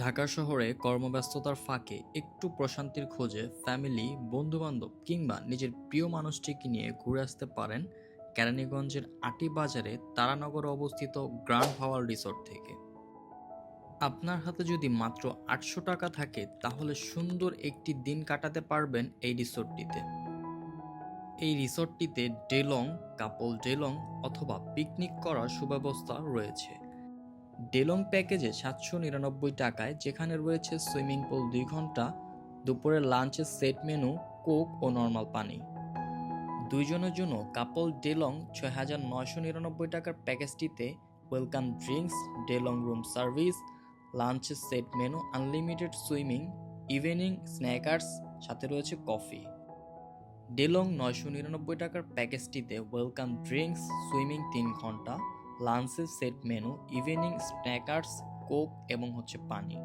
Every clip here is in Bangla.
ঢাকা শহরে কর্মব্যস্ততার ফাঁকে একটু প্রশান্তির খোঁজে ফ্যামিলি, বন্ধুবান্ধব কিংবা নিজের প্রিয় মানুষটিকে নিয়ে ঘুরে আসতে পারেন কেরানীগঞ্জের আটি বাজারে তারানগরে অবস্থিত গ্র্যান্ড হাওয়াল রিসোর্ট থেকে। আপনার হাতে যদি মাত্র আটশো টাকা থাকে, তাহলে সুন্দর একটি দিন কাটাতে পারবেন এই রিসোর্টটিতে। এই রিসোর্টটিতে ডেলং, কাপল ডেলং অথবা পিকনিক করার সুব্যবস্থা রয়েছে। ডেলং প্যাকেজে সাতশো নিরানব্বই টাকায়, যেখানে রয়েছে সুইমিং পুল দুই ঘণ্টা, দুপুরের লাঞ্চের সেট মেনু কোক ও নর্মাল পানি। দুইজনের জন্য কাপল ডেলং ছয় হাজার নয়শো নিরানব্বই টাকার প্যাকেজটিতে ওয়েলকাম ড্রিঙ্কস ডেলং রুম সার্ভিস লাঞ্চের set menu unlimited swimming evening snacks সাথে রয়েছে কফি ডেলং নয়শো নিরানব্বই টাকার প্যাকেজটিতে ওয়েলকাম ড্রিঙ্কস সুইমিং তিন ঘণ্টা লাঞ্চের set menu evening snacks coke এবং হচ্ছে পানি।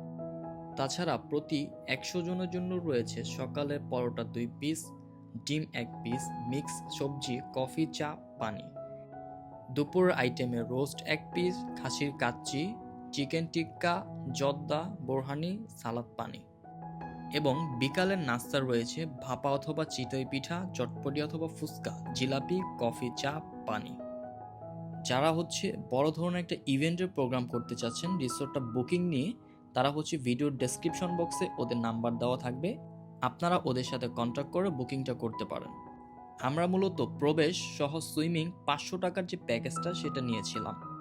তাছাড়া প্রতি একশো জনের জন্য রয়েছে সকালে পরোটা দুই পিস ডিম এক পিস মিক্স সবজি কফি চা, পানি। দুপুর আইটেমে রোস্ট এক পিস খাসির কাচ্চি চিকেন টিক্কা জর্দা, বোরহানি, সালাদ, পানি। এবং বিকালের নাস্তা রয়েছে ভাপা অথবা চিতই পিঠা, চটপটি অথবা ফুচকা, জিলাপি কফি চা, পানি। যারা হচ্ছে বড় ধরনের একটা ইভেন্টের প্রোগ্রাম করতে চাচ্ছেন, রিসোর্টটা বুকিং নিয়ে, তারা হচ্ছে ভিডিওর ডেসক্রিপশন বক্সে ওদের নাম্বার দেওয়া থাকবে। আপনারা ওদের সাথে কন্ট্যাক্ট করে বুকিংটা করতে পারেন। আমরা মূলত প্রবেশ সহ সুইমিং পাঁচশো টাকার যে প্যাকেজটা সেটা নিয়েছিলাম।